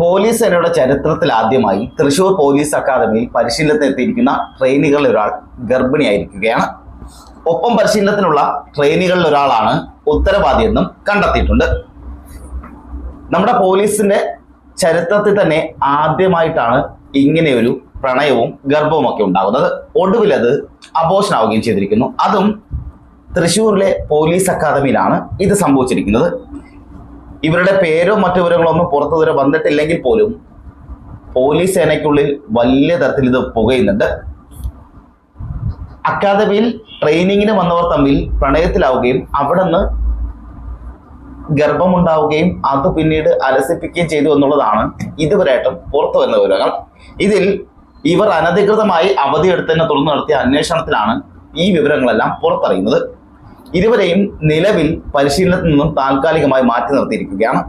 Police സേനയുടെ ചരിത്രത്തിൽ ആദ്യമായി തൃശൂർ പോലീസ് അക്കാദമിയിൽ പരിശീലനത്തിന് എത്തിയിരിക്കുന്ന ട്രെയിനികളിൽ ഒരാൾ ഗർഭിണിയായിരിക്കുകയാണ്. ഒപ്പം പരിശീലനത്തിനുള്ള ട്രെയിനികളിൽ ഒരാളാണ് ഉത്തരവാദിയെന്നും കണ്ടെത്തിയിട്ടുണ്ട്. നമ്മുടെ പോലീസിന്റെ ചരിത്രത്തിൽ തന്നെ ആദ്യമായിട്ടാണ് ഇങ്ങനെയൊരു പ്രണയവും ഗർഭവും ഒക്കെ ഉണ്ടാകുന്നത്. ഒടുവിൽ അത് അബോഷനാവുകയും ചെയ്തിരിക്കുന്നു. അതും തൃശ്ശൂരിലെ പോലീസ് അക്കാദമിയിലാണ് ഇത് സംഭവിച്ചിരിക്കുന്നത്. ഇവരുടെ പേരോ മറ്റു വിവരങ്ങളോ ഒന്നും പുറത്തു വരെ വന്നിട്ടില്ലെങ്കിൽ പോലും പോലീസ് സേനയ്ക്കുള്ളിൽ വലിയ തരത്തിൽ ഇത് പുകയുന്നുണ്ട്. അക്കാദമിയിൽ ട്രെയിനിങ്ങിന് വന്നവർ തമ്മിൽ പ്രണയത്തിലാവുകയും അവിടെ നിന്ന് ഗർഭമുണ്ടാവുകയും അത് പിന്നീട് അലസിപ്പിക്കുകയും ചെയ്തു എന്നുള്ളതാണ് ഇതുവരെയായിട്ടും പുറത്തു വരുന്ന വിവരങ്ങൾ. ഇതിൽ ഇവർ അനധികൃതമായി അവധിയെടുത്തതിനെ തുടർന്ന് നടത്തിയ അന്വേഷണത്തിലാണ് ഈ വിവരങ്ങളെല്ലാം പുറത്തറിയുന്നത്. ഇരുവരെയും നിലവിൽ പരിശീലനത്തിൽ നിന്നും താൽക്കാലികമായി മാറ്റി നിർത്തിയിരിക്കുകയാണ്.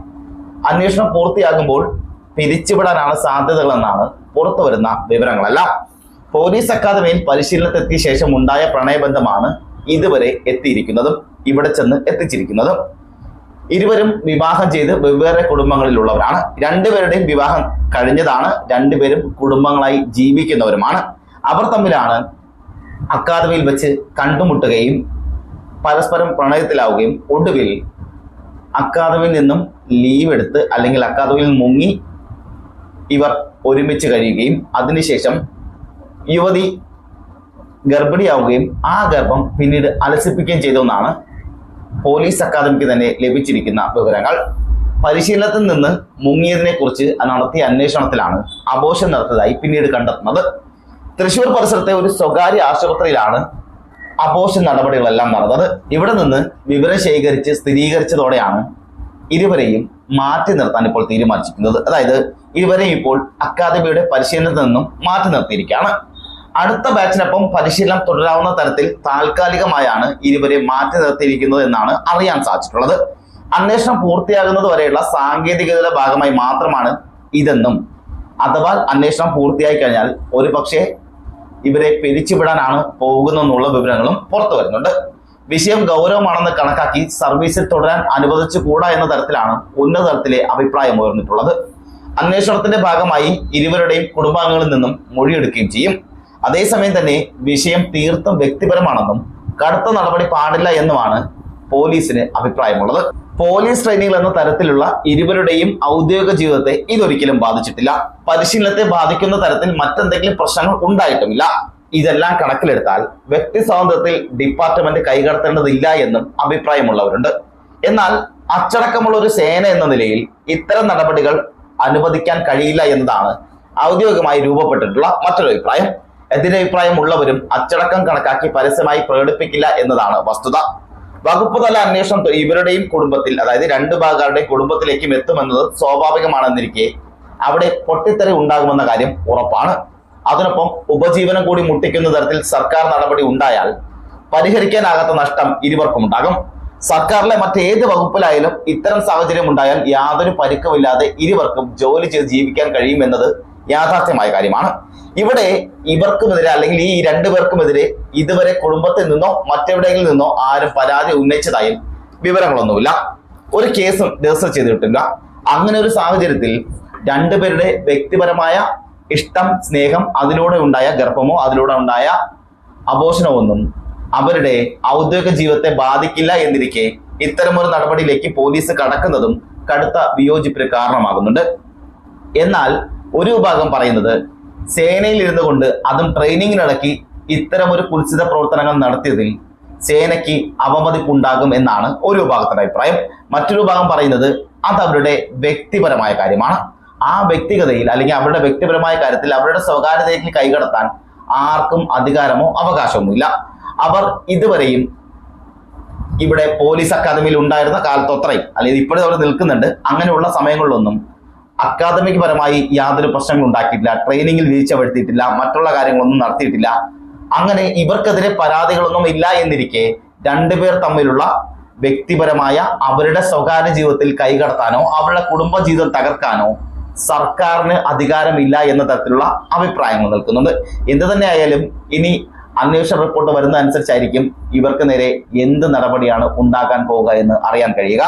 അന്വേഷണം പൂർത്തിയാകുമ്പോൾ പിരിച്ചുവിടാനാണ് സാധ്യതകളെന്നാണ് പുറത്തു വരുന്ന വിവരങ്ങളെല്ലാം. പോലീസ് അക്കാദമിയിൽ പരിശീലനത്തെത്തിയ ശേഷം ഉണ്ടായ പ്രണയബന്ധമാണ് ഇതുവരെ എത്തിയിരിക്കുന്നതും ഇവിടെ ചെന്ന് എത്തിച്ചിരിക്കുന്നതും. ഇരുവരും വിവാഹം ചെയ്ത് വെവ്വേറെ കുടുംബങ്ങളിലുള്ളവരാണ്. രണ്ടുപേരുടെയും വിവാഹം കഴിഞ്ഞതാണ്. രണ്ടുപേരും കുടുംബങ്ങളായി ജീവിക്കുന്നവരുമാണ്. അവർ തമ്മിലാണ് അക്കാദമിയിൽ വെച്ച് കണ്ടുമുട്ടുകയും പരസ്പരം പ്രണയത്തിലാവുകയും ഒടുവിൽ അക്കാദമിയിൽ നിന്നും ലീവ് എടുത്ത് അല്ലെങ്കിൽ അക്കാദമിയിൽ മുങ്ങി ഇവർ ഒരുമിച്ച് കഴിയുകയും അതിനുശേഷം യുവതി ഗർഭിണിയാവുകയും ആ ഗർഭം പിന്നീട് അലസിപ്പിക്കുകയും ചെയ്തെന്നാണ് പോലീസ് അക്കാദമിക്ക് തന്നെ ലഭിച്ചിരിക്കുന്ന വിവരങ്ങൾ. പരിശീലനത്തിൽ നിന്ന് മുങ്ങിയതിനെ കുറിച്ച് നടത്തിയ അന്വേഷണത്തിലാണ് അബോഷം നടത്തിയതായി പിന്നീട് കണ്ടെത്തുന്നത്. തൃശൂർ പരിസരത്തെ ഒരു സ്വകാര്യ ആശുപത്രിയിലാണ് അബോഷൻ നടപടികളെല്ലാം നടന്നത്. ഇവിടെ നിന്ന് വിവരം ശേഖരിച്ച് സ്ഥിരീകരിച്ചതോടെയാണ് ഇരുവരെയും മാറ്റി നിർത്താൻ ഇപ്പോൾ തീരുമാനിച്ചിരിക്കുന്നത്. അതായത് ഇരുവരെയും ഇപ്പോൾ അക്കാദമിയുടെ പരിശീലനത്തിൽ നിന്നും മാറ്റി നിർത്തിയിരിക്കുകയാണ്. അടുത്ത ബാച്ചിനൊപ്പം പരിശീലനം തുടരാവുന്ന തരത്തിൽ താൽക്കാലികമായാണ് ഇരുവരെ മാറ്റി നിർത്തിയിരിക്കുന്നത് എന്നാണ് അറിയാൻ സാധിച്ചിട്ടുള്ളത്. അന്വേഷണം പൂർത്തിയാകുന്നത് വരെയുള്ള സാങ്കേതികതയുടെ ഭാഗമായി മാത്രമാണ് ഇതെന്നും. അഥവാ അന്വേഷണം പൂർത്തിയായി കഴിഞ്ഞാൽ ഒരു പക്ഷേ ഇവരെ പിരിച്ചുവിടാനാണ് പോകുന്നെന്നുള്ള വിവരങ്ങളും പുറത്തു വരുന്നുണ്ട്. വിഷയം ഗൗരവമാണെന്ന് കണക്കാക്കി സർവീസിൽ തുടരാൻ അനുവദിച്ചുകൂടാ എന്ന തരത്തിലാണ് ഉന്നതതലത്തിലെ അഭിപ്രായം ഉയർന്നിട്ടുള്ളത്. അന്വേഷണത്തിന്റെ ഭാഗമായി ഇരുവരുടെയും കുടുംബാംഗങ്ങളിൽ നിന്നും മൊഴിയെടുക്കുകയും ചെയ്യും. അതേസമയം തന്നെ വിഷയം തീർത്തും വ്യക്തിപരമാണെന്നും കടുത്ത നടപടി പാടില്ല എന്നുമാണ് പോലീസിന് അഭിപ്രായമുള്ളത്. പോലീസ് ട്രെയിനികൾ എന്ന തരത്തിലുള്ള ഇരുവരുടെയും ഔദ്യോഗിക ജീവിതത്തെ ഇതൊരിക്കലും ബാധിച്ചിട്ടില്ല. പരിശീലനത്തെ ബാധിക്കുന്ന തരത്തിൽ മറ്റെന്തെങ്കിലും പ്രശ്നങ്ങൾ ഉണ്ടായിട്ടുമില്ല. ഇതെല്ലാം കണക്കിലെടുത്താൽ വ്യക്തി സ്വാതന്ത്ര്യത്തിൽ ഡിപ്പാർട്ട്മെന്റ് കൈകടത്തേണ്ടതില്ല എന്നും അഭിപ്രായമുള്ളവരുണ്ട്. എന്നാൽ അച്ചടക്കമുള്ള ഒരു സേന എന്ന നിലയിൽ ഇത്തരം നടപടികൾ അനുവദിക്കാൻ കഴിയില്ല എന്നതാണ് ഔദ്യോഗികമായി രൂപപ്പെട്ടിട്ടുള്ള മറ്റൊരു അഭിപ്രായം. എതിരഭിപ്രായമുള്ളവരും അച്ചടക്കം കണക്കാക്കി പരസ്യമായി പ്രകടിപ്പിക്കില്ല എന്നതാണ് വസ്തുത. വകുപ്പ് തല അന്വേഷണം ഇവരുടെയും കുടുംബത്തിൽ അതായത് രണ്ട് ഭാഗക്കാരുടെയും കുടുംബത്തിലേക്കും എത്തുമെന്നത് സ്വാഭാവികമാണെന്നിരിക്കെ അവിടെ പൊട്ടിത്തെറി ഉണ്ടാകുമെന്ന കാര്യം ഉറപ്പാണ്. അതിനൊപ്പം ഉപജീവനം കൂടി മുട്ടിക്കുന്ന തരത്തിൽ സർക്കാർ നടപടി ഉണ്ടായാൽ പരിഹരിക്കാനാകാത്ത നഷ്ടം ഇരുവർക്കും ഉണ്ടാകും സർക്കാരിലെ മറ്റേത് വകുപ്പിലായാലും ഇത്തരം സാഹചര്യം ഉണ്ടായാൽ യാതൊരു പരുക്കമില്ലാതെ ഇരുവർക്കും ജോലി ചെയ്ത് ജീവിക്കാൻ കഴിയുമെന്നത് യാഥാർത്ഥ്യമായ കാര്യമാണ്. ഇവിടെ ഇവർക്കുമെതിരെ അല്ലെങ്കിൽ ഈ രണ്ടു പേർക്കുമെതിരെ ഇതുവരെ കുടുംബത്തിൽ നിന്നോ മറ്റെവിടെയെങ്കിലും നിന്നോ ആരും പരാതി ഉന്നയിച്ചതായും വിവരങ്ങളൊന്നുമില്ല. ഒരു കേസും രജിസ്റ്റർ ചെയ്തിട്ടില്ല. അങ്ങനെ ഒരു സാഹചര്യത്തിൽ രണ്ടുപേരുടെ വ്യക്തിപരമായ ഇഷ്ടം സ്നേഹം അതിലൂടെ ഉണ്ടായ ഗർഭമോ അതിലൂടെ ഉണ്ടായ അപോഷണമോ ഒന്നും അവരുടെ ഔദ്യോഗിക ജീവിതത്തെ ബാധിക്കില്ല എന്നിരിക്കെ ഇത്തരമൊരു നടപടിയിലേക്ക് പോലീസ് കടക്കുന്നതും കടുത്ത വിയോജിപ്പിന് കാരണമാകുന്നുണ്ട്. എന്നാൽ ഒരു വിഭാഗം പറയുന്നത് സേനയിൽ ഇരുന്നു കൊണ്ട് അതും ട്രെയിനിങ്ങിനിടയ്ക്ക് ഇത്തരം ഒരു കുൽസിത പ്രവർത്തനങ്ങൾ നടത്തിയതിൽ സേനയ്ക്ക് അവമതിപ്പുണ്ടാകും എന്നാണ് ഒരു വിഭാഗത്തിന്റെ അഭിപ്രായം. മറ്റൊരു വിഭാഗം പറയുന്നത് അത് അവരുടെ വ്യക്തിപരമായ കാര്യമാണ്. ആ വ്യക്തിഗതയിൽ അല്ലെങ്കിൽ അവരുടെ വ്യക്തിപരമായ കാര്യത്തിൽ അവരുടെ സ്വകാര്യതയ്ക്ക് കൈകടത്താൻ ആർക്കും അധികാരമോ അവകാശമോ ഇല്ല അവർ ഇതുവരെയും ഇവിടെ പോലീസ് അക്കാദമിയിൽ ഉണ്ടായിരുന്ന കാലത്തൊത്രയും അല്ലെങ്കിൽ ഇപ്പോഴും അവർ നിൽക്കുന്നുണ്ട്. അങ്ങനെയുള്ള സമയങ്ങളിലൊന്നും അക്കാദമിക് പരമായി യാതൊരു പ്രശ്നങ്ങളും ഉണ്ടാക്കിയിട്ടില്ല ട്രെയിനിങ്ങിൽ വീഴ്ച വരുത്തിയിട്ടില്ല മറ്റുള്ള കാര്യങ്ങളൊന്നും നടത്തിയിട്ടില്ല. അങ്ങനെ ഇവർക്കെതിരെ പരാതികളൊന്നും ഇല്ല എന്നിരിക്കെ രണ്ടുപേർ തമ്മിലുള്ള വ്യക്തിപരമായ അവരുടെ സ്വകാര്യ ജീവിതത്തിൽ കൈകടത്താനോ അവരുടെ കുടുംബ ജീവിതം തകർക്കാനോ സർക്കാരിന് അധികാരമില്ല എന്ന തരത്തിലുള്ള അഭിപ്രായങ്ങൾ നിൽക്കുന്നുണ്ട്. എന്ത് തന്നെ ആയാലും ഇനി അന്വേഷണ റിപ്പോർട്ട് വരുന്നതനുസരിച്ചായിരിക്കും ഇവർക്ക് നേരെ എന്ത് നടപടിയാണ് ഉണ്ടാക്കാൻ പോവുക എന്ന് അറിയാൻ കഴിയുക.